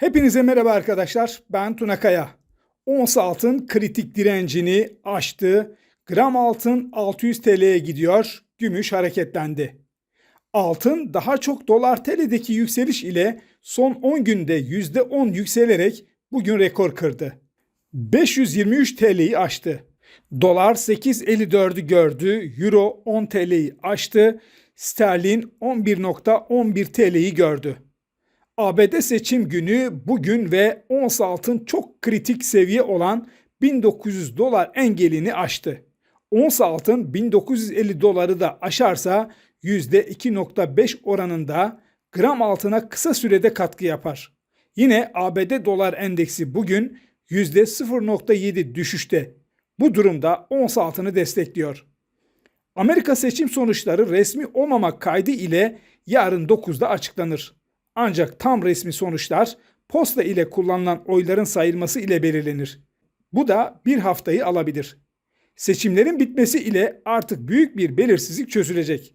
Hepinize merhaba arkadaşlar. Ben Tuna Kaya. Ons altın kritik direncini aştı. Gram altın 600 TL'ye gidiyor. Gümüş hareketlendi. Altın daha çok dolar TL'deki yükseliş ile son 10 günde %10 yükselerek bugün rekor kırdı. 523 TL'yi aştı. Dolar 8.54'ü gördü. Euro 10 TL'yi aştı. Sterlin 11.11 TL'yi gördü. ABD seçim günü bugün ve ons altın çok kritik seviye olan 1900 dolar engelini aştı. Ons altın 1950 doları da aşarsa %2.5 oranında gram altına kısa sürede katkı yapar. Yine ABD dolar endeksi bugün %0.7 düşüşte. Bu durumda ons altını destekliyor. Amerika seçim sonuçları resmi olmamak kaydı ile yarın 9'da açıklanır. Ancak tam resmi sonuçlar posta ile kullanılan oyların sayılması ile belirlenir. Bu da bir haftayı alabilir. Seçimlerin bitmesi ile artık büyük bir belirsizlik çözülecek.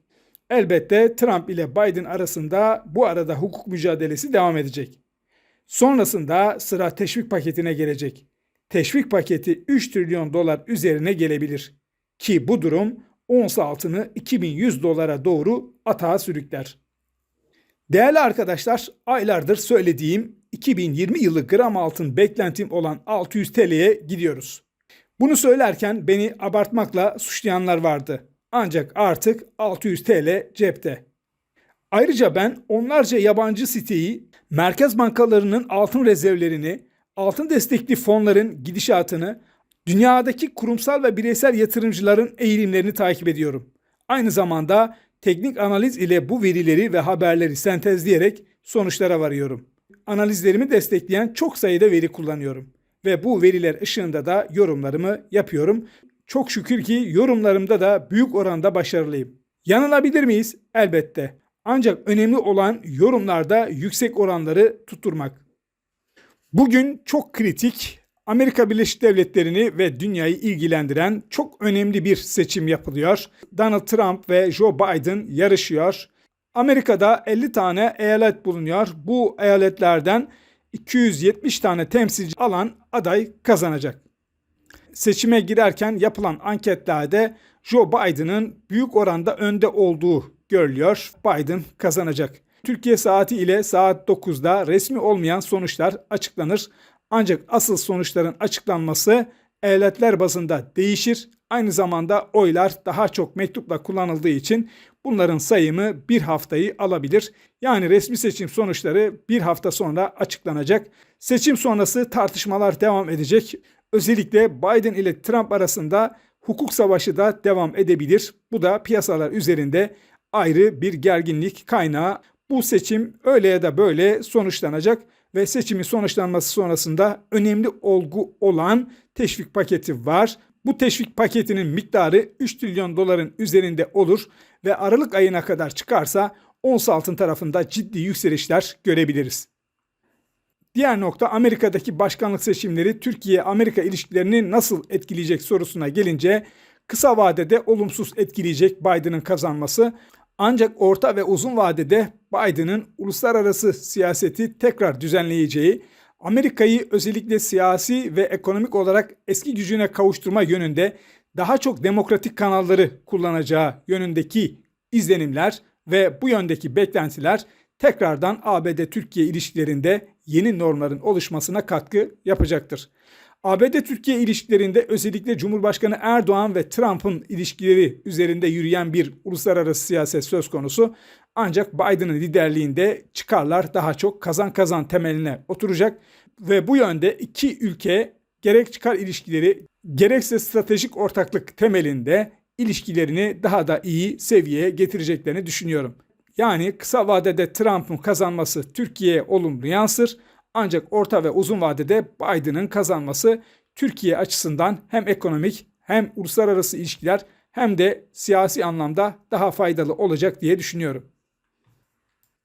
Elbette Trump ile Biden arasında bu arada hukuk mücadelesi devam edecek. Sonrasında sıra teşvik paketine gelecek. Teşvik paketi 3 trilyon dolar üzerine gelebilir. Ki bu durum ons altını 2100 dolara doğru atağa sürükler. Değerli arkadaşlar, aylardır söylediğim 2020 yılı gram altın beklentim olan 600 TL'ye gidiyoruz. Bunu söylerken beni abartmakla suçlayanlar vardı. Ancak artık 600 TL cepte. Ayrıca ben onlarca yabancı siteyi, merkez bankalarının altın rezervlerini, altın destekli fonların gidişatını, dünyadaki kurumsal ve bireysel yatırımcıların eğilimlerini takip ediyorum. Aynı zamanda teknik analiz ile bu verileri ve haberleri sentezleyerek sonuçlara varıyorum. Analizlerimi destekleyen çok sayıda veri kullanıyorum ve bu veriler ışığında da yorumlarımı yapıyorum. Çok şükür ki yorumlarımda da büyük oranda başarılıyım. Yanılabilir miyiz? Elbette. Ancak önemli olan yorumlarda yüksek oranları tutturmak. Bugün çok kritik Amerika Birleşik Devletleri'ni ve dünyayı ilgilendiren çok önemli bir seçim yapılıyor. Donald Trump ve Joe Biden yarışıyor. Amerika'da 50 tane eyalet bulunuyor. Bu eyaletlerden 270 tane temsilci alan aday kazanacak. Seçime girerken yapılan anketlerde Joe Biden'ın büyük oranda önde olduğu görülüyor. Biden kazanacak. Türkiye saati ile saat 9'da resmi olmayan sonuçlar açıklanır. Ancak asıl sonuçların açıklanması eyaletler bazında değişir. Aynı zamanda oylar daha çok mektupla kullanıldığı için bunların sayımı bir haftayı alabilir. Yani resmi seçim sonuçları bir hafta sonra açıklanacak. Seçim sonrası tartışmalar devam edecek. Özellikle Biden ile Trump arasında hukuk savaşı da devam edebilir. Bu da piyasalar üzerinde ayrı bir gerginlik kaynağı. Bu seçim öyle ya da böyle sonuçlanacak ve seçimin sonuçlanması sonrasında önemli olgu olan teşvik paketi var. Bu teşvik paketinin miktarı 3 trilyon doların üzerinde olur ve Aralık ayına kadar çıkarsa ons altın tarafında ciddi yükselişler görebiliriz. Diğer nokta Amerika'daki başkanlık seçimleri Türkiye-Amerika ilişkilerini nasıl etkileyecek sorusuna gelince kısa vadede olumsuz etkileyecek Biden'ın kazanması ancak orta ve uzun vadede Biden'ın uluslararası siyaseti tekrar düzenleyeceği, Amerika'yı özellikle siyasi ve ekonomik olarak eski gücüne kavuşturma yönünde daha çok demokratik kanalları kullanacağı yönündeki izlenimler ve bu yöndeki beklentiler tekrardan ABD-Türkiye ilişkilerinde yeni normların oluşmasına katkı yapacaktır. ABD-Türkiye ilişkilerinde özellikle Cumhurbaşkanı Erdoğan ve Trump'ın ilişkileri üzerinde yürüyen bir uluslararası siyaset söz konusu. Ancak Biden'ın liderliğinde çıkarlar daha çok kazan kazan temeline oturacak ve bu yönde iki ülke gerek çıkar ilişkileri gerekse stratejik ortaklık temelinde ilişkilerini daha da iyi seviyeye getireceklerini düşünüyorum. Yani kısa vadede Trump'ın kazanması Türkiye'ye olumlu yansır ancak orta ve uzun vadede Biden'ın kazanması Türkiye açısından hem ekonomik hem uluslararası ilişkiler hem de siyasi anlamda daha faydalı olacak diye düşünüyorum.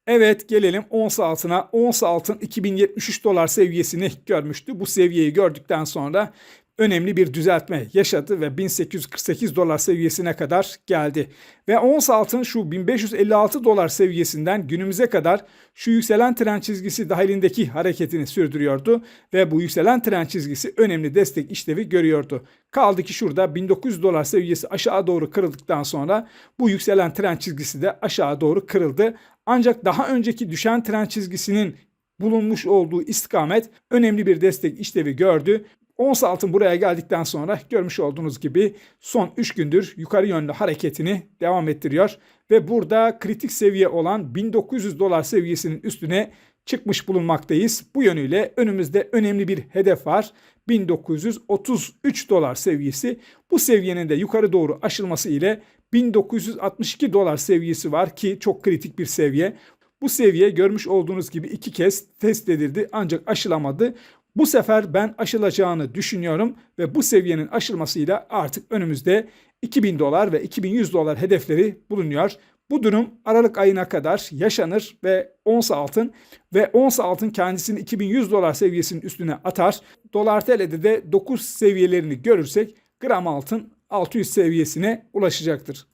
Evet gelelim ons altına. Ons altın 2073 dolar seviyesini görmüştü. Bu seviyeyi gördükten sonra önemli bir düzeltme yaşadı ve 1848 dolar seviyesine kadar geldi. Ve ons altın şu 1556 dolar seviyesinden günümüze kadar şu yükselen trend çizgisi dahilindeki hareketini sürdürüyordu ve bu yükselen trend çizgisi önemli destek işlevi görüyordu. Kaldı ki şurada 1900 dolar seviyesi aşağı doğru kırıldıktan sonra bu yükselen trend çizgisi de aşağı doğru kırıldı. Ancak daha önceki düşen trend çizgisinin bulunmuş olduğu istikamet önemli bir destek işlevi gördü. Ons altın buraya geldikten sonra görmüş olduğunuz gibi son 3 gündür yukarı yönlü hareketini devam ettiriyor ve burada kritik seviye olan 1900 dolar seviyesinin üstüne çıkmış bulunmaktayız. Bu yönüyle önümüzde önemli bir hedef var. 1933 dolar seviyesi. Bu seviyenin de yukarı doğru aşılması ile 1962 dolar seviyesi var ki çok kritik bir seviye. Bu seviye görmüş olduğunuz gibi iki kez test edildi ancak aşılamadı. Bu sefer ben aşılacağını düşünüyorum ve bu seviyenin aşılmasıyla artık önümüzde 2000 dolar ve 2100 dolar hedefleri bulunuyor. Bu durum Aralık ayına kadar yaşanır ve ons altın ve ons altın kendisini 2100 dolar seviyesinin üstüne atar. Dolar TL'de de 9 seviyelerini görürsek gram altın 600 seviyesine ulaşacaktır.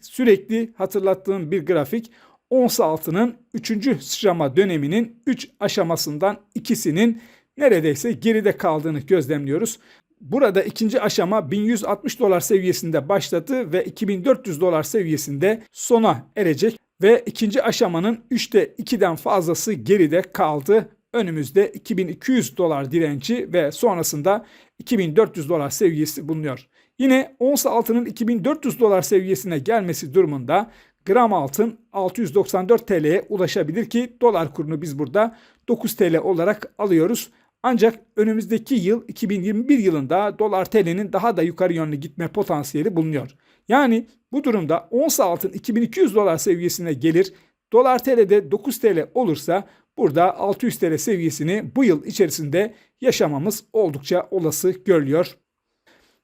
Sürekli hatırlattığım bir grafik ons altının 3. sıçrama döneminin 3 aşamasından ikisinin neredeyse geride kaldığını gözlemliyoruz. Burada ikinci aşama 1160 dolar seviyesinde başladı ve 2400 dolar seviyesinde sona erecek ve ikinci aşamanın 3'te 2'den fazlası geride kaldı. Önümüzde 2200 dolar direnci ve sonrasında 2400 dolar seviyesi bulunuyor. Yine ons altının 2400 dolar seviyesine gelmesi durumunda gram altın 694 TL'ye ulaşabilir ki dolar kurunu biz burada 9 TL olarak alıyoruz. Ancak önümüzdeki yıl 2021 yılında dolar TL'nin daha da yukarı yönlü gitme potansiyeli bulunuyor. Yani bu durumda ons altın 2200 dolar seviyesine gelir. Dolar TL'de 9 TL olursa burada 600 TL seviyesini bu yıl içerisinde yaşamamız oldukça olası görülüyor.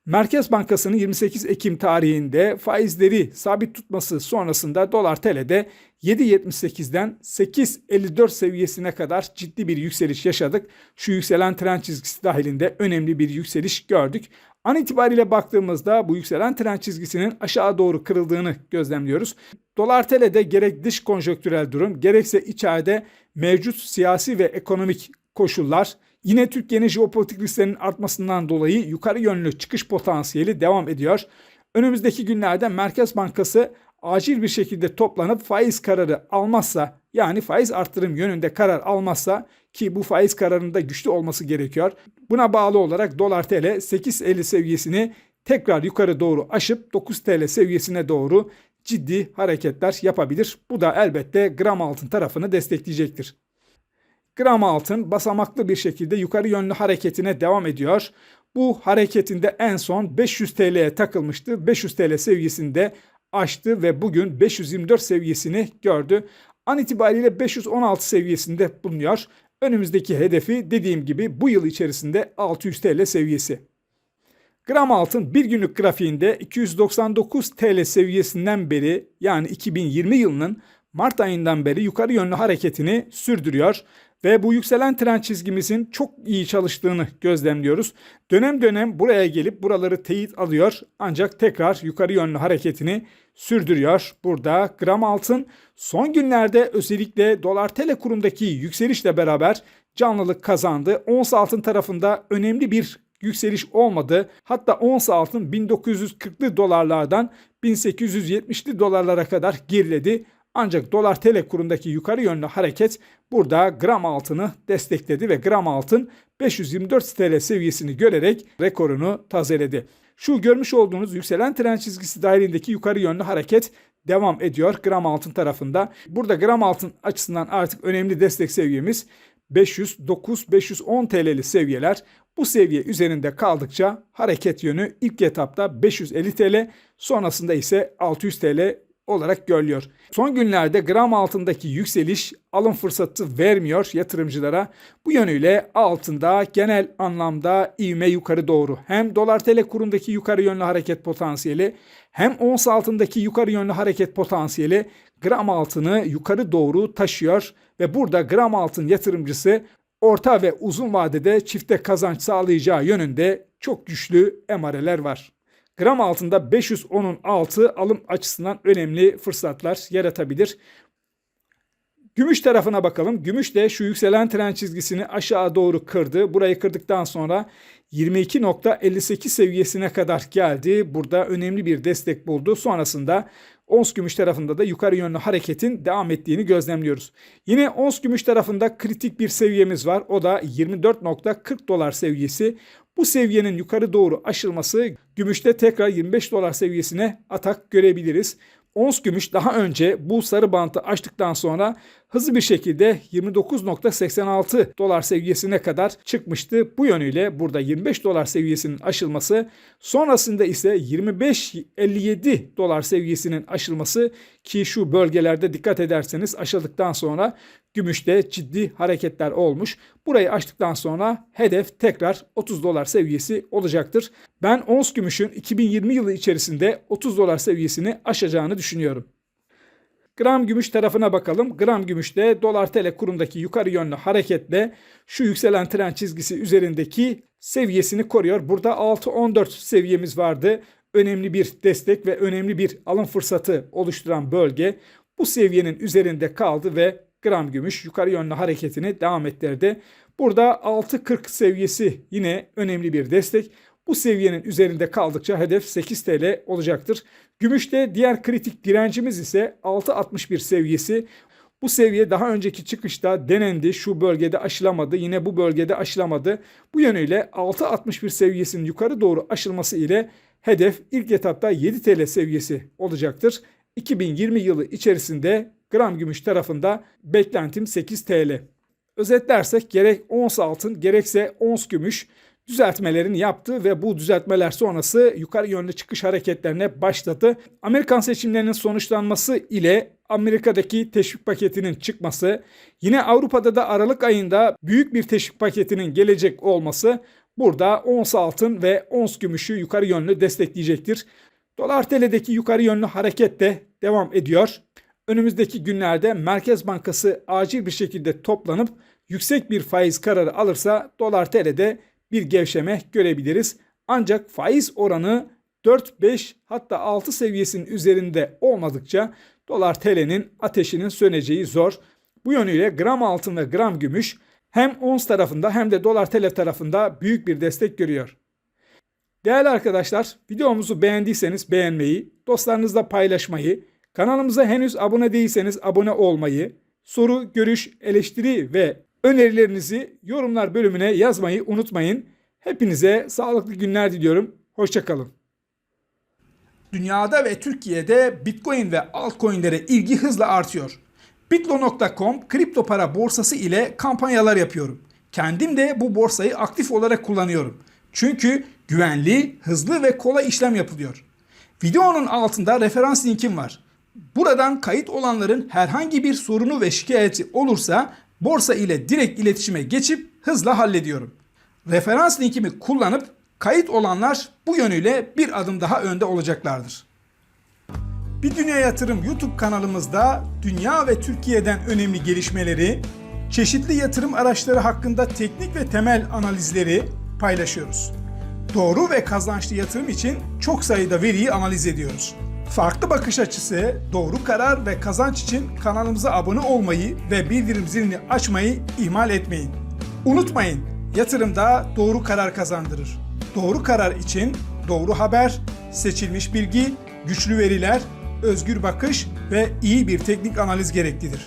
Merkez Bankası'nın 28 Ekim tarihinde faizleri sabit tutması sonrasında dolar TL'de 7.78'den 8.54 seviyesine kadar ciddi bir yükseliş yaşadık. Şu yükselen trend çizgisi dahilinde önemli bir yükseliş gördük. An itibariyle baktığımızda bu yükselen trend çizgisinin aşağı doğru kırıldığını gözlemliyoruz. Dolar TL'de gerek dış konjonktürel durum gerekse içeride mevcut siyasi ve ekonomik koşullar Yine Türkiye'nin jeopolitik risklerinin artmasından dolayı yukarı yönlü çıkış potansiyeli devam ediyor. Önümüzdeki günlerde Merkez Bankası acil bir şekilde toplanıp faiz kararı almazsa yani faiz arttırım yönünde karar almazsa ki bu faiz kararında güçlü olması gerekiyor. Buna bağlı olarak dolar TL 8.50 seviyesini tekrar yukarı doğru aşıp 9 TL seviyesine doğru ciddi hareketler yapabilir. Bu da elbette gram altın tarafını destekleyecektir. Gram altın basamaklı bir şekilde yukarı yönlü hareketine devam ediyor. Bu hareketinde en son 500 TL'ye takılmıştı. 500 TL seviyesinde aştı ve bugün 524 seviyesini gördü. An itibariyle 516 seviyesinde bulunuyor. Önümüzdeki hedefi dediğim gibi bu yıl içerisinde 600 TL seviyesi. Gram altın bir günlük grafiğinde 299 TL seviyesinden beri yani 2020 yılının Mart ayından beri yukarı yönlü hareketini sürdürüyor ve bu yükselen trend çizgimizin çok iyi çalıştığını gözlemliyoruz. Dönem dönem buraya gelip buraları teyit alıyor ancak tekrar yukarı yönlü hareketini sürdürüyor. Burada gram altın son günlerde özellikle dolar tele kurundaki yükselişle beraber canlılık kazandı. Ons altın tarafında önemli bir yükseliş olmadı. Hatta ons altın 1940'lı dolarlardan 1870'li dolarlara kadar geriledi. Ancak dolar tl kurundaki yukarı yönlü hareket burada gram altını destekledi ve gram altın 524 TL seviyesini görerek rekorunu tazeledi. Şu görmüş olduğunuz yükselen trend çizgisi dahilindeki yukarı yönlü hareket devam ediyor gram altın tarafında. Burada gram altın açısından artık önemli destek seviyemiz 509-510 TL'li seviyeler. Bu seviye üzerinde kaldıkça hareket yönü ilk etapta 550 TL sonrasında ise 600 TL olarak görülüyor. Son günlerde gram altındaki yükseliş alım fırsatı vermiyor yatırımcılara. Bu yönüyle altında genel anlamda ivme yukarı doğru. Hem dolar tl kurundaki yukarı yönlü hareket potansiyeli hem ons altındaki yukarı yönlü hareket potansiyeli gram altını yukarı doğru taşıyor ve burada gram altın yatırımcısı orta ve uzun vadede çifte kazanç sağlayacağı yönünde çok güçlü emareler var. Gram altında 510'un altı alım açısından önemli fırsatlar yaratabilir. Gümüş tarafına bakalım. Gümüş de şu yükselen trend çizgisini aşağı doğru kırdı. Burayı kırdıktan sonra 22.58 seviyesine kadar geldi. Burada önemli bir destek buldu. Sonrasında ons gümüş tarafında da yukarı yönlü hareketin devam ettiğini gözlemliyoruz. Yine ons gümüş tarafında kritik bir seviyemiz var. O da 24.40 dolar seviyesi. Bu seviyenin yukarı doğru aşılması gümüşte tekrar 25 dolar seviyesine atak görebiliriz. Ons gümüş daha önce bu sarı bantı açtıktan sonra hızlı bir şekilde 29.86 dolar seviyesine kadar çıkmıştı. Bu yönüyle burada 25 dolar seviyesinin aşılması sonrasında ise 25.57 dolar seviyesinin aşılması ki şu bölgelerde dikkat ederseniz aşıldıktan sonra gümüşte ciddi hareketler olmuş. Burayı açtıktan sonra hedef tekrar 30 dolar seviyesi olacaktır. Ben ons gümüşün 2020 yılı içerisinde 30 dolar seviyesini aşacağını düşünüyorum. Gram gümüş tarafına bakalım. Gram gümüşte dolar tl kurundaki yukarı yönlü hareketle şu yükselen trend çizgisi üzerindeki seviyesini koruyor. Burada 6.14 seviyemiz vardı. Önemli bir destek ve önemli bir alım fırsatı oluşturan bölge bu seviyenin üzerinde kaldı ve gram gümüş yukarı yönlü hareketini devam ettirdi. Burada 6.40 seviyesi yine önemli bir destek. Bu seviyenin üzerinde kaldıkça hedef 8 TL olacaktır. Gümüşte diğer kritik direncimiz ise 6.61 seviyesi. Bu seviye daha önceki çıkışta denendi. Şu bölgede aşılamadı. Yine bu bölgede aşılamadı. Bu yönüyle 6.61 seviyesinin yukarı doğru aşılması ile hedef ilk etapta 7 TL seviyesi olacaktır. 2020 yılı içerisinde gram gümüş tarafında beklentim 8 TL. Özetlersek gerek ons altın gerekse ons gümüş düzeltmelerini yaptı ve bu düzeltmeler sonrası yukarı yönlü çıkış hareketlerine başladı. Amerikan seçimlerinin sonuçlanması ile Amerika'daki teşvik paketinin çıkması, yine Avrupa'da da Aralık ayında büyük bir teşvik paketinin gelecek olması burada ons altın ve ons gümüşü yukarı yönlü destekleyecektir. Dolar TL'deki yukarı yönlü hareket de devam ediyor. Önümüzdeki günlerde Merkez Bankası acil bir şekilde toplanıp yüksek bir faiz kararı alırsa dolar TL'de bir gevşeme görebiliriz. Ancak faiz oranı 4, 5 hatta 6 seviyesinin üzerinde olmadıkça dolar TL'nin ateşinin söneceği zor. Bu yönüyle gram altın ve gram gümüş hem ons tarafında hem de dolar TL tarafında büyük bir destek görüyor. Değerli arkadaşlar videomuzu beğendiyseniz beğenmeyi, dostlarınızla paylaşmayı, kanalımıza henüz abone değilseniz abone olmayı, soru, görüş, eleştiri ve önerilerinizi yorumlar bölümüne yazmayı unutmayın. Hepinize sağlıklı günler diliyorum. Hoşçakalın. Dünyada ve Türkiye'de Bitcoin ve altcoin'lere ilgi hızla artıyor. Bitlo.com kripto para borsası ile kampanyalar yapıyorum. Kendim de bu borsayı aktif olarak kullanıyorum. Çünkü güvenli, hızlı ve kolay işlem yapılıyor. Videonun altında referans linkim var. Buradan kayıt olanların herhangi bir sorunu ve şikayeti olursa borsa ile direkt iletişime geçip hızla hallediyorum. Referans linkimi kullanıp kayıt olanlar bu yönüyle bir adım daha önde olacaklardır. Bir Dünya Yatırım YouTube kanalımızda dünya ve Türkiye'den önemli gelişmeleri, çeşitli yatırım araçları hakkında teknik ve temel analizleri paylaşıyoruz. Doğru ve kazançlı yatırım için çok sayıda veriyi analiz ediyoruz. Farklı bakış açısı, doğru karar ve kazanç için kanalımıza abone olmayı ve bildirim zilini açmayı ihmal etmeyin. Unutmayın, yatırımda doğru karar kazandırır. Doğru karar için doğru haber, seçilmiş bilgi, güçlü veriler, özgür bakış ve iyi bir teknik analiz gereklidir.